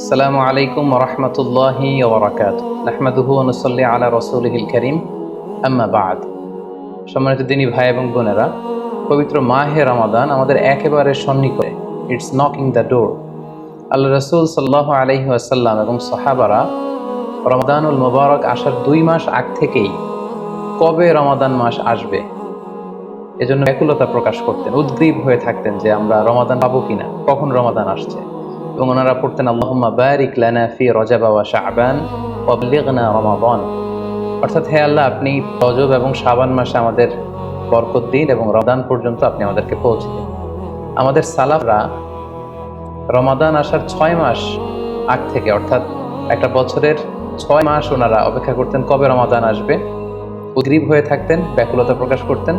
আসসালামু আলাইকুম রহমতুল্লাহি ওবরাকাত আহমদুহু অনুসল্লি আলা রসুলহিল করিম। আম্মা বাদ। সম্মানিত দিনী ভাই এবং বোনেরা, পবিত্র মাহে রমাদান আমাদের একেবারে সন্নিকটে। It's knocking the door Allah রসুল সাল্লাহ আলহি আসাল্লাম এবং সাহাবারা রমাদানুল মোবারক আসার দুই মাস আগ থেকেই কবে রমাদান মাস আসবে এজন্য ব্যাকুলতা প্রকাশ করতেন, উদ্গ্রীব হয়ে থাকতেন যে আমরা রমাদান পাবো কিনা, কখন রমাদান আসছে। এবং ওনারা পড়তেন, আল্লাহুম্মা বারিক লানা ফি শাবান ওয়া বাল্লিগনা রমাদান। অর্থাৎ, হে আল্লাহ, আপনি রজব এবং শাবান মাসে আমাদের বরকত দিন এবং রমাদান পর্যন্ত আপনি আমাদেরকে পৌঁছে দিন। আমাদের সালাফরা রমাদান আসার ছয় মাস আগ থেকে, অর্থাৎ একটা বছরের ছয় মাস ওনারা অপেক্ষা করতেন কবে রমাদান আসবে। উদ্গ্রীব হয়ে থাকতেন, ব্যাকুলতা প্রকাশ করতেন।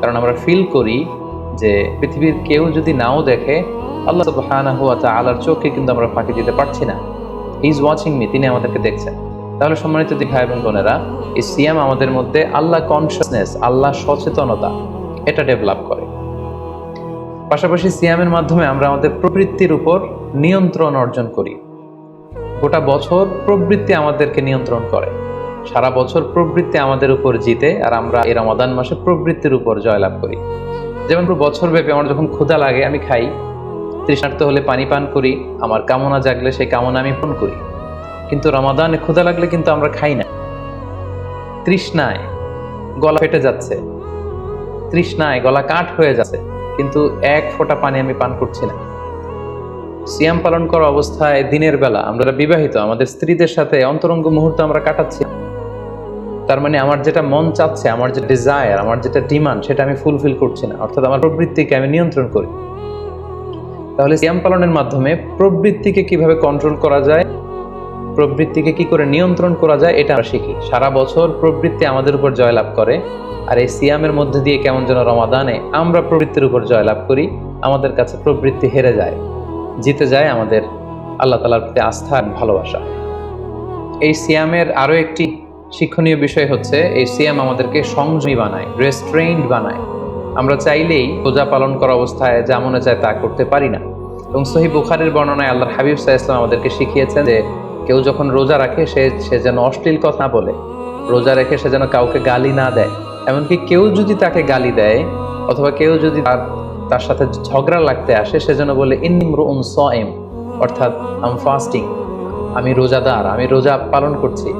কারণ আমরা ফিল করি যে পৃথিবীর কেউ যদি নাও দেখে, আল্লাহ সুবহানাহু হুয়া তাআলার চোখে কিন্তু আমরা ফাঁকি দিতে পারছি না। ইজ ওয়াচিং মি তিনি আমাদেরকে দেখছেন। তাহলে সম্মানিত দি ভাই এবং বোনেরা, এই সিয়াম আমাদের মধ্যে আল্লাহ কনসিয়াসনেস আল্লাহ সচেতনতা, এটা ডেভেলপ করে। পাশাপাশি সিয়ামের মাধ্যমে আমরা আমাদের প্রবৃত্তির উপর নিয়ন্ত্রণ অর্জন করি। গোটা বছর প্রবৃত্তি আমাদেরকে নিয়ন্ত্রণ করে। সারা বছর প্রবৃত্তি আমাদের উপর জিতে আর আমরা এই রমাদান মাসে প্রবৃত্তির উপর জয়লাভ করি। যেমন বছর ব্যাপী আমার যখন ক্ষুধা লাগে, আমি খাই। তৃষ্ণার্ত হলে পানি পান করি, আমার কামনা জাগলে সেই কামনা আমি পূরণ করি। কিন্তু রমাদানে ক্ষুধা লাগলে কিন্তু আমরা খাই না। তৃষ্ণায় গলা ফেটে যাচ্ছে। তৃষ্ণায় গলা কাঠ হয়ে যাচ্ছে। কিন্তু এক ফোঁটা পানি আমি পান করছি না। সিয়াম পালন করা অবস্থায় দিনের বেলা আমরা বিবাহিত, আমাদের স্ত্রীদের সাথে অন্তরঙ্গ মুহূর্ত আমরা কাটাচ্ছি তার মানে আমার যেটা মন চাচ্ছে, আমার যে ডিজায়ার আমার যেটা ডিমান্ড সেটা আমি ফুলফিল করছি না। অর্থাৎ আমার প্রবৃত্তিকে আমি নিয়ন্ত্রণ করি। তাহলে সিয়াম পালনের মাধ্যমে প্রবৃত্তিকে কীভাবে কন্ট্রোল করা যায়, প্রবৃত্তিকে কি করে নিয়ন্ত্রণ করা যায়, এটা আমরা শিখি। সারা বছর প্রবৃত্তি আমাদের উপর জয়লাভ করে, আর এই সিয়ামের মধ্যে দিয়ে কেমন যেন রমাদানে আমরা প্রবৃত্তির উপর জয়লাভ করি, আমাদের কাছে প্রবৃত্তি হেরে যায়, জিতে যায় আমাদের আল্লাহ তালার প্রতি আস্থা আর ভালোবাসা। এই সিয়ামের আরও একটি শিক্ষণীয় বিষয় হচ্ছে, এই সিয়াম আমাদেরকে সংযমী বানায় রেস্ট্রেইনড বানায়। আমরা চাইলেই রোজা পালন করা অবস্থায় যা মনে চায় তা করতে পারি না। এবং সহি বুখারের বর্ণনায় আল্লাহর হাবিব সাহা ইসলাম আমাদেরকে শিখিয়েছেন যে, কেউ যখন রোজা রাখে, সে সে যেন অশ্লীল কথা বলে। রোজা রেখে সে যেন কাউকে গালি না দেয়। এমনকি কেউ যদি তাকে গালি দেয়, অথবা কেউ যদি তার তার সাথে ঝগড়া লাগতে আসে, সে যেন বলে ইন্নিমরু উন সয়েম অর্থাৎ আম ফাস্টিং আমি রোজাদার, আমি রোজা পালন করছি।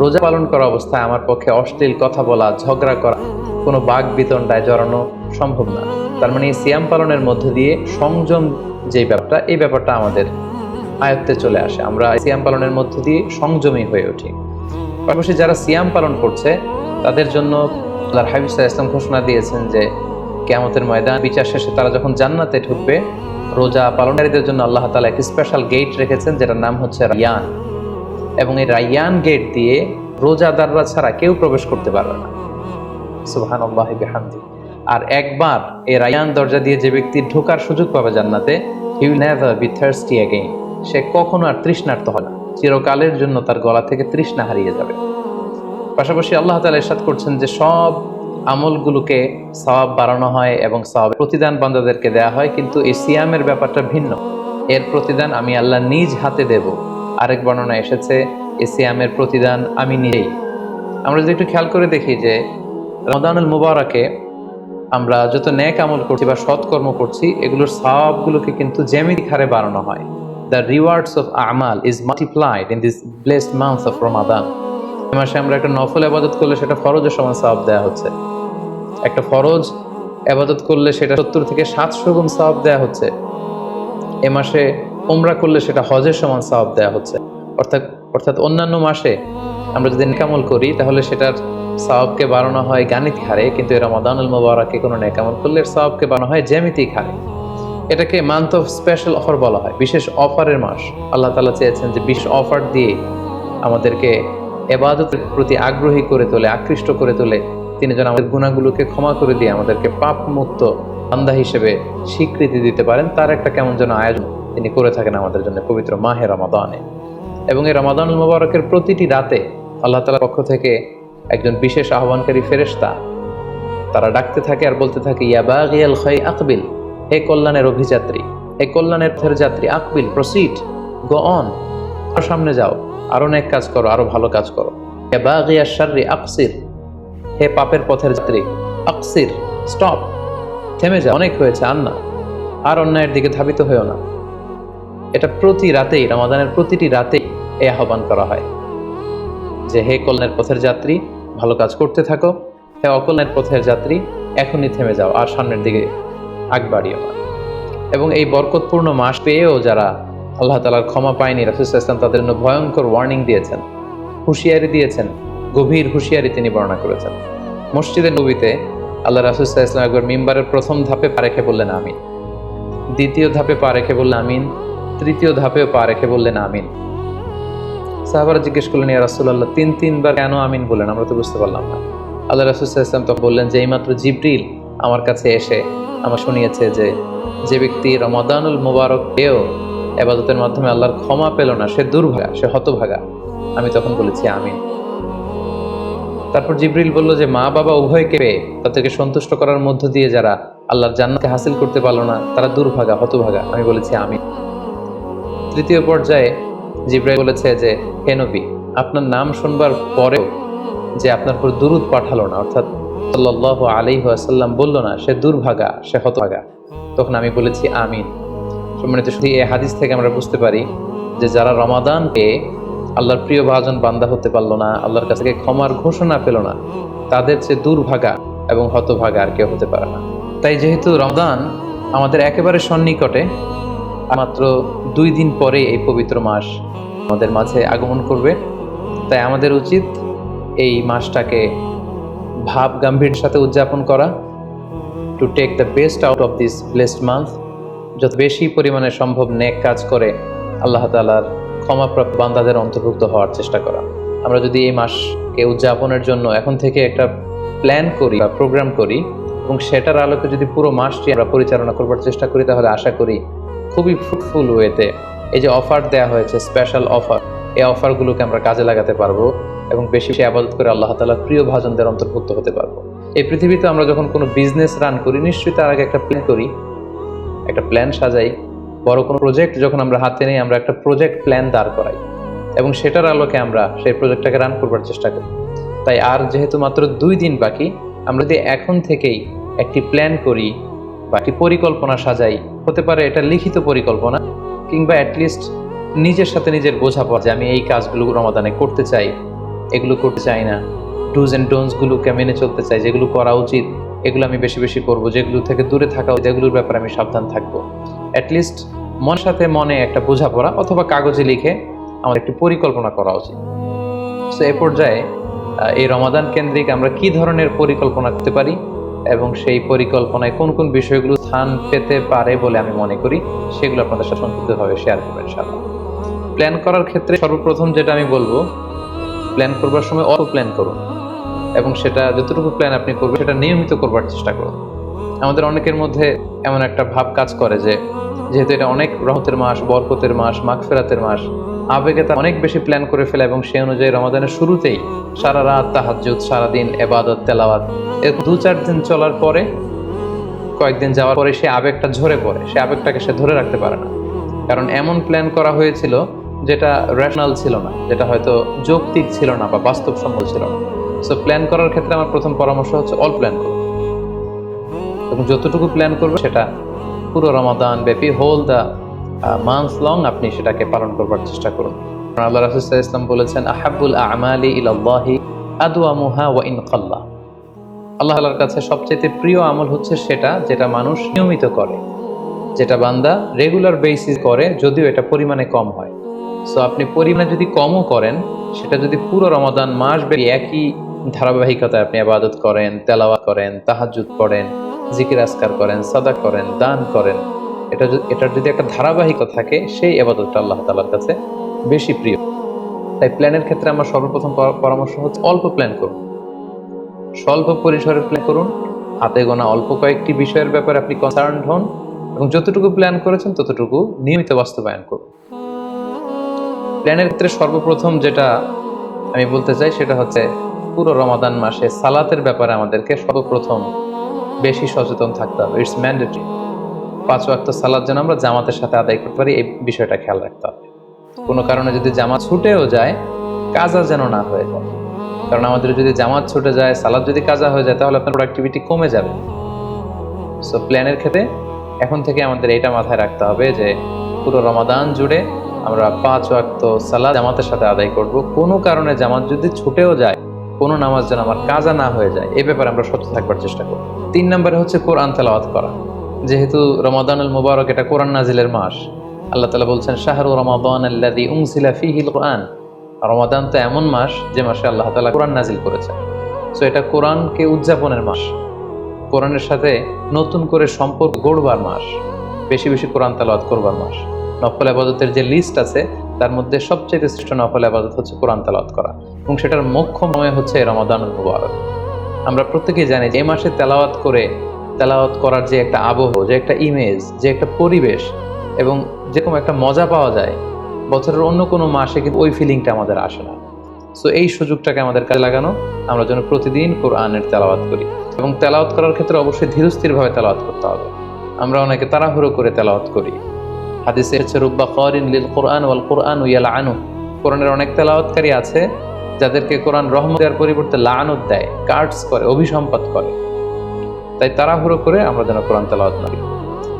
রোজা পালন করা অবস্থায় আমার পক্ষে অশ্লীল কথা বলা, ঝগড়া করা, কোনো বাঘ বিতণ্ডায় জড়ানো সম্ভব না। তার মানে এই সিয়াম পালনের মধ্য দিয়ে সংযম যে ব্যাপারটা, এই ব্যাপারটা আমাদের আয়ত্তে চলে আসে। আমরা সিয়াম পালনের মধ্যে দিয়ে সংযমী হয়ে উঠি। পাশাপাশি যারা সিয়াম পালন করছে, তাদের জন্য সাল্লাল্লাহু আলাইহি ইসলাম ঘোষণা দিয়েছেন যে, কেয়ামতের ময়দান, বিচার শেষে তারা যখন জান্নাতে ঢুকবে, রোজা পালনকারীদের জন্য আল্লাহ তালা একটি স্পেশাল গেট রেখেছেন, যেটার নাম হচ্ছে রায়ান। এবং এই রায়ান গেট দিয়ে রোজাদাররা ছাড়া কেউ প্রবেশ করতে পারবে না। সুবহানাল্লাহ বিহামদি। আর একবার এই রায়ান দরজা দিয়ে যে ব্যক্তি ঢোকার সুযোগ পাবে জান্নাতে he will never be thirsty again সে কখনো আর তৃষ্ণার্ত হয় না। চিরকালের জন্য তার গলা থেকে তৃষ্ণা হারিয়ে যাবে। পাশাপাশি আল্লাহ তাআলা ইরশাদ করছেন যে সব আমলগুলোকে সওয়াব বাড়ানো হয় এবং সওয়াব প্রতিদান বান্দাদেরকে দেওয়া হয়, কিন্তু এই সিয়ামের ব্যাপারটা ভিন্ন। এর প্রতিদান আমি আল্লাহ নিজ হাতে দেব। আরেক বর্ণনা এসেছে এই সিয়ামের প্রতিদান আমি নিজেই। আমরা যদি একটু খেয়াল করে দেখি যে রমাদানুল মুবারকে আমরা যত ন্যাক আমল করছি বা সৎকর্ম করছি, এগুলোর সওয়াবগুলোকে কিন্তু জ্যামিতিক হারে বাড়ানো হয়। The rewards of amal is multiplied in this blessed month of Ramadan মাসে আমরা একটা নফল আবাদত করলে সেটা ফরজের সমান সওয়াব দেওয়া হচ্ছে। একটা ফরজ আবাদত করলে সেটা সত্তর থেকে সাতশো গুণ সওয়াব দেওয়া হচ্ছে। এ মাসে ওমরা করলে সেটা হজের সমান সওয়াব দেওয়া হচ্ছে। অর্থাৎ অর্থাৎ অন্যান্য মাসে আমরা যদি নেকামল করি, তাহলে সেটার সওয়াবকে বাড়ানো হয় গাণিতিক হারে, কিন্তু এরা মদানুল মোবারকে কোনো নেকামল করলে সওয়াবকে বাড়ানো হয় জ্যামিতিক হারে। এটাকে মান্থ অফ স্পেশাল অফার বলা হয়, বিশেষ অফারের মাস। আল্লাহ তালা চেয়েছেন যে বিশেষ অফার দিয়ে আমাদেরকে এবাদতের প্রতি আগ্রহী করে তোলে, আকৃষ্ট করে তোলে। তিনি যেন আমাদের গুণাগুলোকে ক্ষমা করে দিয়ে আমাদেরকে পাপ মুক্ত আন্দা হিসেবে স্বীকৃতি দিতে পারেন, তার একটা কেমন যেন আয়োজন। তিনি করে থাকেন আমাদের জন্য পবিত্র মাহে রমাদানে। এবং এই রমাদানুল মোবারকের প্রতিটি রাতে আল্লাহ তালার পক্ষ থেকে একজন বিশেষ আহ্বানকারী ফেরেশতা, তারা ডাকতে থাকে আর বলতে থাকে ইয়াবাগিয়াল খাই আকবিল, হে কল্যাণের অভিযাত্রী, হে কল্যাণের ফের যাত্রী, আকবিল প্রসিড গো অন আর সামনে যাও, আরও অনেক কাজ করো, আরও ভালো কাজ করো। ইয়াবাগিয়া শাররি, আকসির, হে পাপের পথের যাত্রী, আকসির স্টপ থেমে যাও, অনেক হয়েছে, আর না, আর অন্যায়ের দিকে ধাবিত হয়েও না। এটা প্রতি রাতেই, রমাদানের প্রতিটি রাতেই এই আহ্বান করা হয়। যে হে কল্যাণের পথের যাত্রী, ভালো কাজ করতে থাকো। হে অকল্যাণের পথের যাত্রী, এখনই থেমে যাও, আর সামনের দিকে আগ বাড়িও না। এবং এই বরকতপূর্ণ মাস পেয়েও যারা আল্লাহ তালার ক্ষমা পায়নি, রাসুল ইসলাম তাদের জন্য ভয়ঙ্কর ওয়ার্নিং দিয়েছেন। হুঁশিয়ারি দিয়েছেন। গভীর হুঁশিয়ারি তিনি বর্ণনা করেছেন। মসজিদে নবীতে আল্লাহ রাসুল ইসলাম একবার মিম্বারের প্রথম ধাপে পা রেখে বললেন, আমিন। দ্বিতীয় ধাপে পা রেখে বললেন, আমিন। তৃতীয় ধাপেও পা রেখে বললেন, আমিন। সাহাবারা জিজ্ঞেস করলেন, ইয়া রাসুল্লাহ তিন, তিনবার কেন আমিন বললেন? আমরা তো বুঝতে পারলাম না। আল্লাহ রাসুলাম তো বললেন, যে এইমাত্র জিব্রিল আমার কাছে এসে আমার শুনিয়েছে যে যে ব্যক্তি রমাদানুল মুবারক পেয়েও এবাদতের মাধ্যমে আল্লাহর ক্ষমা পেল না, সে দুর্ভাগা, সে হতভাগা। আমি তখন বলেছি, আমিন। তারপর জিব্রিল বলল যে, মা বাবা উভয়কে পেয়ে তাদেরকে সন্তুষ্ট করার মধ্য দিয়ে যারা আল্লাহর জান্নাতকে হাসিল করতে পারল না, তারা দুর্ভাগা, হতভাগা। আমি বলেছি আমি তৃতীয় পর্যায়ে জিব্রাইল বলেছে যে, হে নবী, আপনার নাম শুনবার পরেও যে আপনার উপর দুরুদ পাঠালো না, অর্থাৎ সাল্লাহ আলী আসাল্লাম বলল না, সে দুর্ভাগা, সে হতভাগা। তখন আমি বলেছি, আমিন। সম্মানিত শুধু এই হাদিস থেকে আমরা বুঝতে পারি যে, যারা রমাদান পেয়ে আল্লাহর প্রিয় ভাজন বান্দা হতে পারল না, আল্লাহর কাছ থেকে ক্ষমার ঘোষণা পেল না, তাদের চেয়ে দুর্ভাগা এবং হতভাগা আর কেউ হতে পারে না। তাই যেহেতু রমদান আমাদের একেবারে সন্নিকটে মাত্র দুই দিন পরে এই পবিত্র মাস আমাদের মাঝে আগমন করবে। তাই আমাদের উচিত এই মাসটাকে ভাব গাম্ভীর সাথে উদযাপন করা to take the best out of this blessed month যত বেশি পরিমাণে সম্ভব নেক কাজ করে আল্লাহ তালার ক্ষমাপ্রাপ্ত বান্দাদের অন্তর্ভুক্ত হওয়ার চেষ্টা করা। আমরা যদি এই মাসকে উদযাপনের জন্য এখন থেকে একটা প্ল্যান করি বা প্রোগ্রাম করি, এবং সেটার আলোকে যদি পুরো মাসটি আমরা পরিচালনা করবার চেষ্টা করি, তাহলে আশা করি খুবই ফ্রুটফুল ওয়েতে এই যে অফার দেওয়া হয়েছে স্পেশাল অফার এই অফারগুলোকে আমরা কাজে লাগাতে পারব এবং বেশি বেশি আবাদত করে আল্লাহ তালা প্রিয় ভাজনদের অন্তর্ভুক্ত হতে পারব। এই পৃথিবীতে আমরা যখন কোনো বিজনেস রান করি, নিশ্চয়ই তার আগে একটা প্ল্যান করি, একটা প্ল্যান সাজাই, বড় কোনো প্রজেক্ট যখন আমরা হাতে নিই, আমরা একটা প্রজেক্ট প্ল্যান দাঁড় করাই এবং সেটার আলোকে আমরা সেই প্রজেক্টটাকে রান করবার চেষ্টা করি। তাই আর যেহেতু মাত্র দুই দিন বাকি, আমরা যদি এখন থেকেই একটি প্ল্যান করি বা একটি পরিকল্পনা সাজাই। হতে পারে এটা লিখিত পরিকল্পনা, কিংবা অ্যাটলিস্ট নিজের সাথে নিজের বোঝাপড়া যে আমি এই কাজগুলো রমাদানে করতে চাই, এগুলো করতে চাই না। ডুজ অ্যান্ড ডোনসগুলোকে মেনে চলতে চাই, যেগুলো করা উচিত, এগুলো আমি বেশি বেশি করব, যেগুলো থেকে দূরে থাকা যেগুলোর ব্যাপারে আমি সাবধান থাকব। অ্যাটলিস্ট মনের সাথে মনে একটা বোঝাপড়া অথবা কাগজে লিখে আমাদের একটি পরিকল্পনা করা উচিত। সো এ পর্যায়ে এই রমাদান কেন্দ্রিক আমরা কি ধরনের পরিকল্পনা করতে পারি? এবং সেই পরিকল্পনায় কোন কোন বিষয়গুলো স্থান পেতে পারে বলে আমি মনে করি, সেগুলো আপনাদের সাথে সংক্ষিপ্তভাবে শেয়ার করব ইনশাআল্লাহ। প্ল্যান করার ক্ষেত্রে সর্বপ্রথম যেটা আমি বলব প্ল্যান করবার সময় অল্প প্ল্যান করুন এবং সেটা যতটুকু প্ল্যান আপনি করবেন, সেটা নিয়মিত করবার চেষ্টা করুন। আমাদের অনেকের মধ্যে এমন একটা ভাব কাজ করে যে, যেহেতু এটা অনেক রহতের মাস, বরকতের মাস, মাগফেরাতের মাস আবেগে তা অনেক বেশি প্ল্যান করে ফেলে এবং সেই অনুযায়ী রমাদানের শুরুতেই সারা রাত তাহাজ্জুদ, সারাদিন এবাদত, তেলাওয়াত। এর দু চার দিন চলার পরে, কয়েকদিন যাওয়ার পরে সে আবেগটা ঝরে পড়ে। সে আবেগটাকে সে ধরে রাখতে পারে না। কারণ এমন প্ল্যান করা হয়েছিল যেটা রেশনাল ছিল না, যেটা হয়তো যৌক্তিক ছিল না বা বাস্তবসম্মত ছিল না। সো প্ল্যান করার ক্ষেত্রে আমার প্রথম পরামর্শ হচ্ছে অল প্ল্যান করুন এবং যতটুকু প্ল্যান করবে সেটা পুরো রমাদান ব্যাপী হোল দ্য মান্থ লং আপনি সেটাকে পালন করবার চেষ্টা করুন। আল্লাহ রাসুল ইসলাম বলেছেন আহাবুল আমালি ইলাল্লাহি আদওয়ামুহা ওয়া ইন কাল্লা আল্লাহ আল্লাহর কাছে সবচেয়ে প্রিয় আমল হচ্ছে সেটা যেটা মানুষ নিয়মিত করে, যেটা বান্দা রেগুলার বেসিস করে যদিও এটা পরিমাণে কম হয়। সো আপনি পরিমাণে যদি কমও করেন, সেটা যদি পুরো রমাদান মাস ব্যাপী একই ধারাবাহিকতায় আপনি আবাদত করেন তেলাওয়া করেন তাহাজুদ পড়েন, জিকির আসকার করেন সাদা করেন, দান করেন এটা এটার যদি একটা ধারাবাহিকতা থাকে, সেই আবাদতটা আল্লাহ তালার কাছে বেশি প্রিয়। তাই প্ল্যানের ক্ষেত্রে আমার সর্বপ্রথম পরামর্শ হচ্ছে অল্প প্ল্যান করুন। স্বল্প পরিসরে প্ল্যান করুন। হাতে গোনা অল্প কয়েকটি বিষয়ের ব্যাপারে আপনি কনসার্ন হন এবং যতটুকু প্ল্যান করেছেন, ততটুকু নিয়মিত বাস্তবায়ন করুন। প্ল্যানের ক্ষেত্রে সর্বপ্রথম যেটা আমি বলতে চাই, সেটা হচ্ছে পুরো রমাদান মাসে সালাতের ব্যাপারে আমাদেরকে সর্বপ্রথম বেশি সচেতন থাকতে হবে। ইটস ম্যান্ডেটরি পাঁচ ওয়াক্ত সালাদ যেন আমরা জামাতের সাথে আদায় করতে পারি, এই বিষয়টা খেয়াল রাখতে হবে। কোনো কারণে যদি জামাত ছুটেও যায়, কাজা যেন না হয়ে যায়। কারণ আমাদের যদি জামাত ছুটে যায়, সালাদ যদি কাজা হয়ে যায়, তাহলে আপনার প্রোডাক্টিভিটি কমে যাবে। সো প্ল্যানের ক্ষেত্রে এখন থেকে আমাদের এটা মাথায় রাখতে হবে যে, পুরো রমাদান জুড়ে আমরা পাঁচ ওয়াক্ত সালাদ জামাতের সাথে আদায় করব। কোনো কারণে জামাত যদি ছুটেও যায়, কোনো নামাজ যেন আমার কাজা না হয়ে যায়, এ ব্যাপারে আমরা সচেতন থাকবার চেষ্টা করব। তিন নম্বরে হচ্ছে কোরআন তেলাওয়াত করা। যেহেতু রমাদানুল মুবারক এটা কোরআন নাজিলের মাস, আল্লাহ তালা বলছেন, শাহরু রমাদান আল্লাদি উংসিলা ফিহিল কোরআন রমাদান তো এমন মাস যে মাসে আল্লাহ তালা কোরআন নাজিল করেছেন। সো এটা কোরআনকে উদযাপনের মাস। কোরআনের সাথে নতুন করে সম্পর্ক গড়বার মাস, বেশি বেশি কোরআন তালাওয়াত করবার মাস। নফল আবাদতের যে লিস্ট আছে, তার মধ্যে সবচেয়ে শ্রেষ্ঠ নফল আবাদত হচ্ছে কোরআন তালাওয়াত করা। এবং সেটার মুখ্য সময় হচ্ছে রমাদানুল মুবারক। আমরা প্রত্যেকেই জানি যে মাসে তেলাওয়াত করে তেলাওয়াত করার যে একটা আবহ, যে একটা ইমেজ যে একটা পরিবেশ এবং যেরকম একটা মজা পাওয়া যায়, বছরের অন্য কোনো মাসে কিন্তু ওই ফিলিংটা আমাদের আসে না। সো এই সুযোগটাকে আমাদের কাজে লাগানো, আমরা যেন প্রতিদিন কোরআনের তেলাওয়াত করি। এবং তেলাওয়াত করার ক্ষেত্রে অবশ্যই ধীরস্থিরভাবে তেলাওয়াত করতে হবে। আমরা অনেকে তাড়াহুড়ো করে তেলাওয়াত করি। হাদিসে হচ্ছে রুব্বা করিন লিল কোরআন ওয়াল কোরআন ইয়াল আনু কোরআনের অনেক তেলাওয়াতকারী আছে, যাদেরকে কোরআন রহমত দেওয়ার পরিবর্তে লানত দেয় কার্ডস করে অভিসম্পাদ করে। তাই তাড়াহুড়ো করে আমরা যেন কোরআন তেলাওয়াত না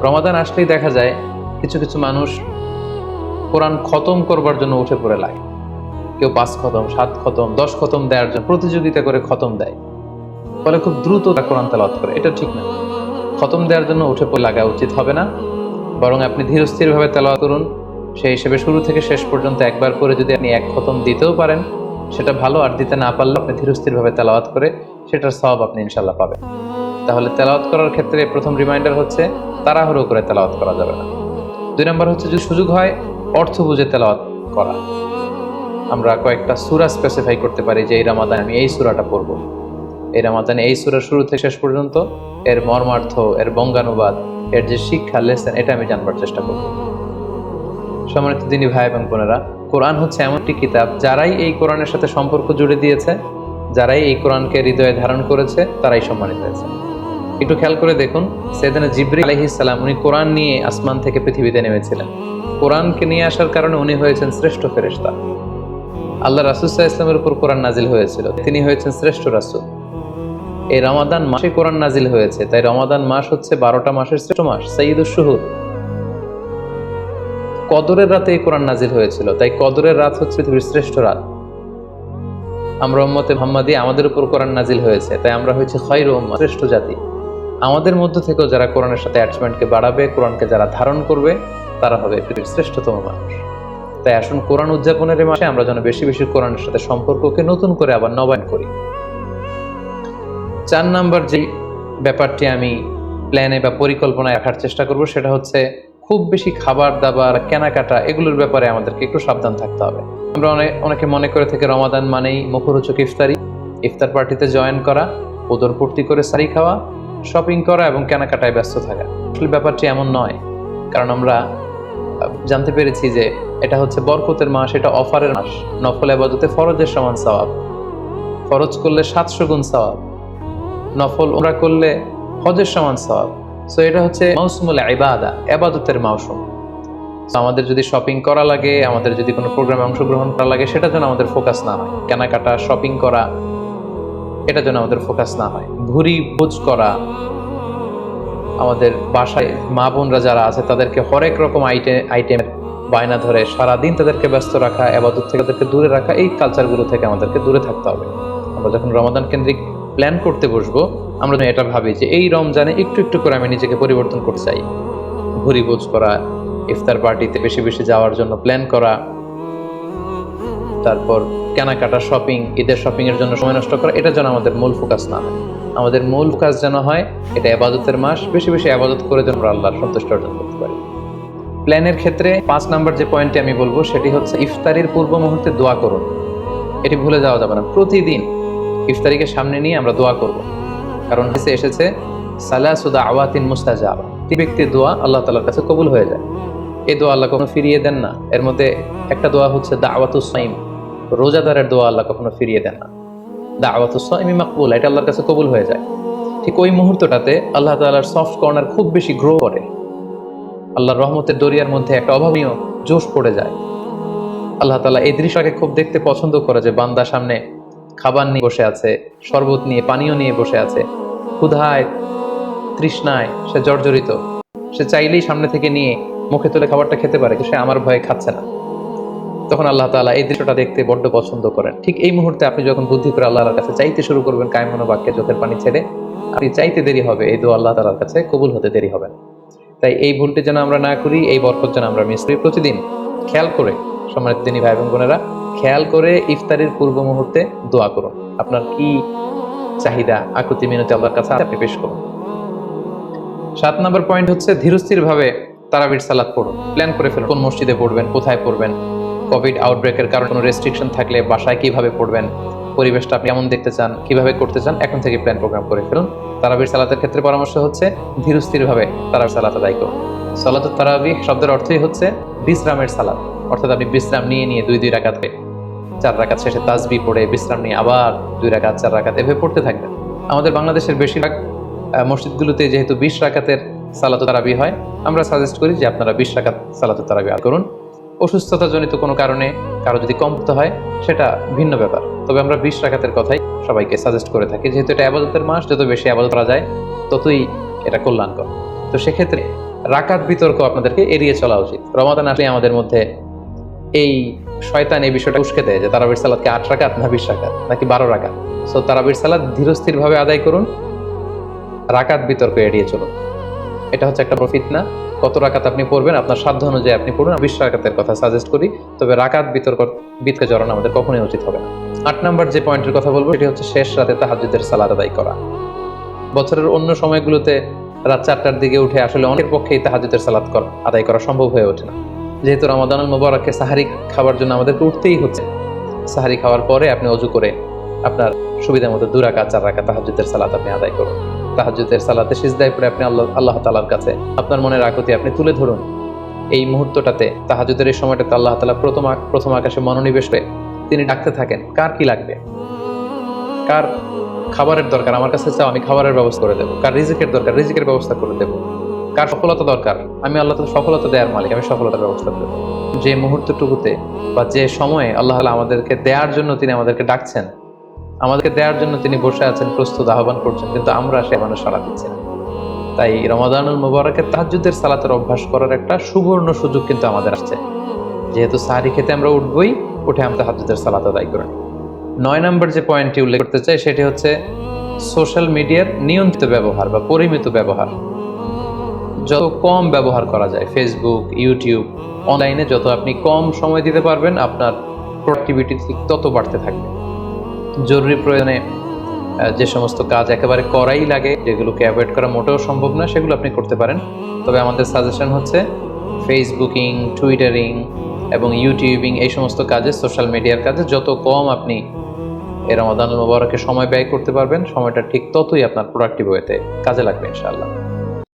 রমাদান আসলেই দেখা যায় কিছু কিছু মানুষ কোরআন খতম করবার জন্য উঠে পড়ে লাগে। কেউ পাঁচ খতম, সাত খতম, দশ খতম দেওয়ার জন্য প্রতিযোগিতা করে খতম দেয়। ফলে খুব দ্রুত কোরআন তেলাওয়াত করে, এটা ঠিক না। খতম দেওয়ার জন্য উঠে পড়ে লাগা উচিত হবে না। বরং আপনি ধীরস্থিরভাবে তেলাওয়াত করুন। সেই হিসেবে শুরু থেকে শেষ পর্যন্ত একবার করে যদি আপনি এক খতম দিতেও পারেন, সেটা ভালো। আর দিতে না পারলে আপনি ধীরস্থিরভাবে তেলাওয়াত করে সেটার সব আপনি ইনশাল্লাহ পাবেন। তাহলে তেলাওয়াত করার ক্ষেত্রে প্রথম রিমাইন্ডার হচ্ছে তাড়াহুড়ো করে তেলাওয়াত করা যাবে না। দুই নম্বর হচ্ছে যদি সুযোগ হয়, অর্থ বুঝে তেলাওয়াত করা। আমরা কয়েকটা সুরা স্পেসিফাই করতে পারি যে এই রামাদান আমি এই সুরাটা পড়ব। এই রামাদানে এই সুরা শুরু থেকে শেষ পর্যন্ত এর মর্মার্থ, এর বঙ্গানুবাদ, এর যে শিক্ষা লেসেন এটা আমি জানবার চেষ্টা করব। সম্মানিত দিনী ভাই এবং বোনেরা, কোরআন হচ্ছে এমন একটি কিতাব যারাই এই কোরআনের সাথে সম্পর্ক জুড়ে দিয়েছে, যারাই এই কোরআনকে হৃদয়ে ধারণ করেছে, তারাই সম্মানিত হয়েছে। একটু খেয়াল করে দেখুন, সেদিন জিব্রি আলহিসাল্লাম উনি কোরআন নিয়ে আসমান থেকে পৃথিবীতে নেমেছিলেন। কোরআনকে নিয়ে আসার কারণে উনি হয়েছেন শ্রেষ্ঠ ফেরেশতা। আল্লাহ রাসুসাহ ইসলামের উপর কোরআন নাজিল হয়েছিল, তিনি হয়েছেন শ্রেষ্ঠ রাসুল। এই রমাদান মাসে কোরআন নাজিল হয়েছে, তাই রমাদান মাস হচ্ছে বারোটা মাসের শ্রেষ্ঠ মাস সঈদুল শুহুর কদরের রাতে এই কোরআন নাজিল হয়েছিল, তাই কদরের রাত হচ্ছে পৃথিবীর শ্রেষ্ঠ রাত। আমরা উম্মতে মোহাম্মদী আমাদের উপর কোরআন নাজিল হয়েছে, তাই আমরা হয়েছে খৈর উম্মত শ্রেষ্ঠ জাতি। আমাদের মধ্য থেকেও যারা কোরআনের সাথে অ্যাটাচমেন্টকে বাড়াবে, কোরআনকে যারা ধারণ করবে, তারা হবে পৃথিবীর শ্রেষ্ঠতম মানুষ। তাই আসুন কোরআন উদযাপনের মাসে আমরা যেন বেশি বেশি কোরআনের সাথে সম্পর্ককে নতুন করে আবার নবায়ন করি। চার নাম্বার যে ব্যাপারটি আমি প্ল্যানে বা পরিকল্পনায় রাখার চেষ্টা করব, সেটা হচ্ছে খুব বেশি খাবার দাবার, কেনাকাটা, এগুলোর ব্যাপারে আমাদেরকে একটু সাবধান থাকতে হবে। আমরা অনেক অনেকে মনে করে থেকে রমাদান মানেই মুখরোচক ইফতারি। ইফতার পার্টিতে জয়েন করা ওদর পূর্তি করে সারি খাওয়া শপিং করা এবং কেনাকাটায় ব্যস্ত থাকা। আসলে ব্যাপারটি এমন নয়। কারণ আমরা জানতে পেরেছি যে এটা হচ্ছে বরকতের মাস, এটা অফারের মাস। নফল আবাদতে ফরজের সমান সওয়াব। ফরজ করলে সাতশো গুণ সওয়াব। নফল ওরা করলে হজের সমান সওয়াব। সো এটা হচ্ছে মৌসুমুল ইবাদা এবাদতের মৌসুম। আমাদের যদি শপিং করা লাগে, আমাদের যদি কোনো প্রোগ্রামে অংশগ্রহণ করা লাগে সেটা যেন আমাদের ফোকাস না হয়। কেনাকাটা শপিং করা এটা যেন আমাদের ফোকাস না হয়। ভুরি বোঝ করা, আমাদের বাসায় মা বোনরা যারা আছে, তাদেরকে হরেক রকম আইটেম আইটেমের বায়না ধরে সারাদিন তাদেরকে ব্যস্ত রাখা এবাদত থেকে তাদেরকে দূরে রাখা, এই কালচারগুলো থেকে আমাদেরকে দূরে থাকতে হবে। আমরা যখন রমাদান কেন্দ্রিক প্ল্যান করতে বসবো, আমরা যেন এটা ভাবি যে এই রমজানে একটু একটু করে আমি নিজেকে পরিবর্তন করতে চাই। ভুরি বোঝ করা, ইফতার পার্টিতে বেশি বেশি যাওয়ার জন্য প্ল্যান করা তারপর কেনাকাটা শপিং ঈদের শপিং এর জন্য সময় নষ্ট করা, এটা যেন আমাদের মূল ফোকাস না হয়। আমাদের মূল ফোকাস যেন হয়, এটা আবাদতের মাস, বেশি বেশি আবাদত করে যেন আমরা আল্লাহর সন্তুষ্ট অর্জন করতে পারি। প্ল্যানের ক্ষেত্রে পাঁচ নাম্বার যে পয়েন্টটি আমি বলব, সেটি হচ্ছে ইফতারির পূর্ব মুহূর্তে দোয়া করুন। এটি ভুলে যাওয়া যাবে না। প্রতিদিন ইফতারিকে সামনে নিয়ে আমরা দোয়া করব। কারণ হাদিসে এসেছে সালাসুদা আওয়াতিন মুস্তাজাব। একটি ব্যক্তির দোয়া আল্লাহ তালার কাছে কবুল হয়ে যায়। এই দোয়া আল্লাহ কখনো ফিরিয়ে দেন না। এর মধ্যে একটা দোয়া হচ্ছে দাওয়াতুস সাইম। রোজাদারের দোয়া আল্লাহ কখনো ফিরিয়ে দেন না। দাওয়াতুস সাইমি মাকবুল, এটা আল্লাহর কাছে কবুল হয়ে যায়। ঠিক ওই মুহূর্তটাতে আল্লাহ তাআলার সফট কর্নার খুব বেশি গ্রো করে। আল্লাহর রহমতের দরিয়ার মধ্যে একটা অভাবনীয় জোশ পড়ে যায়। আল্লাহ তাআলা এই দৃশ্যটাকে খুব দেখতে পছন্দ করে যে বান্দা সামনে খাবার নিয়ে বসে আছে, শরবত নিয়ে, পানীয় নিয়ে বসে আছে। ক্ষুধায়, তৃষ্ণায় সে জর্জরিত। সে চাইলেই সামনে থেকে নিয়ে মুখে তুলে খাবারটা খেতে পারে সে আমার ভয়ে খাচ্ছে না। তখন আল্লাহ তাআলা এই দৃশ্যটা দেখতে বড্ড পছন্দ করেন। ঠিক এই মুহূর্তে আপনি যখন বুদ্ধি করে আল্লাহর কাছে চাইতে শুরু করবেন কায়মনো বাক্যে চোখের পানি ছেড়ে, আপনি চাইতে দেরি হবে, এই দোয়া আল্লাহ তাআলার কাছে কবুল হতে দেরি হবে তাই এই ভুলটি যেন আমরা না করি, এই বরকত যেন আমরা মিস করি। প্রতিদিন খেয়াল করে, সম্মানিত দিনী ভাই এবং বোনেরা, খেয়াল করে ইফতারির পূর্ব মুহূর্তে দোয়া করুন। আপনার কি চাহিদা, আকুতি, মিনতি আল্লাহর কাছে আপনি পেশ করুন। সাত নম্বর পয়েন্ট হচ্ছে ধীরস্থির ভাবে তারাবির সালাত পড়ুন। প্ল্যান করে ফেলুন, কোন মসজিদে পড়বেন, কোথায় পড়বেন। কোভিড আউটব্রেকের কারণে কোনো রেস্ট্রিকশন থাকলে বাসায় কীভাবে পড়বেন, পরিবেশটা আপনি কেমন দেখতে চান, কীভাবে করতে চান, এখন থেকে প্ল্যান প্রোগ্রাম করে ফেলুন। তারাবির সালাতের ক্ষেত্রে পরামর্শ হচ্ছে ধীরস্থির ভাবে তারাবির সালাত আদায় করুন। সালাত তারাবি শব্দের অর্থই হচ্ছে বিশ্রামের সালাত। অর্থাৎ আপনি বিশ্রাম নিয়ে নিয়ে দুই দুই রাকাতে চার রাকাত শেষে তাজবি পড়ে, বিশ্রাম নিয়ে আবার দুই রাকাত, চার রাকাত এভাবে পড়তে থাকবেন। আমাদের বাংলাদেশের বেশিরভাগ মসজিদগুলোতে যেহেতু বিশ রাকাতের সালাত তারাবি হয়, আমরা সাজেস্ট করি যে আপনারা বিশ রাকাত সালাত তারাবি করুন। অসুস্থতাজনিত কোনো কারণে কারও যদি কম হয়, সেটা ভিন্ন ব্যাপার। তবে আমরা বিশ রাকাতের কথাই সবাইকে সাজেস্ট করে থাকি। যেহেতু এটা আবাদতের মাস, যত বেশি আবাদত করা যায়, ততই এটা কল্যাণকর। তো সেক্ষেত্রে রাকাত বিতর্ক আপনাদেরকে এড়িয়ে চলা উচিত। রমাদান আসলে আমাদের মধ্যে এই শয়তান এই বিষয়টা উস্কে দেয় যে তারাবির সালাদকে আট রাকাত না বিশ রাকাত, নাকি বারো রাকাত। সো তারাবির সালাদ ধীরস্থির ভাবে আদায় করুন, রাকাত বিতর্ক এড়িয়ে চলুন। এটা হচ্ছে একটা প্রফিট না কত রাকাত আপনি পড়বেন, আপনার সাধ্য অনুযায়ী আপনি পড়ুন বিশ রাকাতের কথা সাজেস্ট করি। তবে রাকাত বিতর্ক বিতর্কে জড়ানো আমাদের কখনোই উচিত হবে না। আট নাম্বার যে পয়েন্টের কথা বলব, সেটি হচ্ছে শেষ রাতে তাহাজুদের সালাদ আদায় করা। বছরের অন্য সময়গুলোতে রাত চারটার দিকে উঠে আসলে অনেকের পক্ষেই তাহাজুদের সালাদ করা, আদায় করা সম্ভব হয়ে ওঠে না। যেহেতু রমাদানুল মুবারককে সাহারি খাবার জন্য আমাদেরকে উঠতেই হচ্ছে। সাহারি খাওয়ার পরে আপনি অজু করে আপনার সুবিধা মতো দু রাকাত, চার রাকাত তাহাজুদের সালাদ আপনি আদায় করুন। তাহাজুদের সালাতে সিজদায় পরে আপনি আল্লাহ আল্লাহ তালার কাছে আপনার মনের আকুতি আপনি তুলে ধরুন। এই মুহূর্তটাতে তাহাজুদের এই সময়টাতে আল্লাহ তালা প্রথম প্রথম আকাশে মনোনিবেশ হয়ে তিনি ডাকতে থাকেন, কার কি লাগবে? কার খাবারের দরকার? আমার কাছে চাও, আমি খাবারের ব্যবস্থা করে দেবো। কার রিজিকের দরকার? রিজিকের ব্যবস্থা করে দেবো। কার সফলতা দরকার? আমি আল্লাহ তালা সফলতা দেওয়ার মালিক, আমি সফলতার ব্যবস্থা দেবো। যে মুহূর্তটুকুতে বা যে সময়ে আল্লাহ আমাদেরকে দেওয়ার জন্য তিনি আমাদেরকে ডাকছেন আমাদেরকে দেওয়ার জন্য তিনি বসে আছেন, প্রস্তুত আহ্বান করছেন, কিন্তু আমরা সে মানুষ সাড়া দিচ্ছি না। তাই রমাদানুল মুবারকের তাহাজ্জুদের সালাতের অভ্যাস করার একটা সুবর্ণ সুযোগ কিন্তু আমাদের আসছে। যেহেতু সাহারি খেতে আমরা উঠবই, উঠে আমরা তাহাজ্জুদের সালাত আদায় করে। নিই। নয় নম্বর যে পয়েন্টটি উল্লেখ করতে চাই, সেটি হচ্ছে সোশ্যাল মিডিয়ার নিয়ন্ত্রিত ব্যবহার বা পরিমিত ব্যবহার। যত কম ব্যবহার করা যায় ফেসবুক ইউটিউব অনলাইনে যত আপনি কম সময় দিতে পারবেন, আপনার প্রোডাক্টিভিটি তত বাড়তে থাকবে। জরুরি প্রয়োজনে যে সমস্ত কাজ একেবারে করাই লাগে, যেগুলোকে অ্যাভয়েড করা মোটেও সম্ভব না সেগুলো আপনি করতে পারেন। তবে আমাদের সাজেশন হচ্ছে ফেসবুকিং টুইটারিং এবং ইউটিউবিং এই সমস্ত কাজে সোশ্যাল মিডিয়ার কাজে যত কম আপনি এ রমাদান মোবারকে সময় ব্যয় করতে পারবেন, সময়টা ঠিক ততই আপনার প্রোডাক্টিভ ওয়েতে কাজে লাগবে, ইনশাআল্লাহ।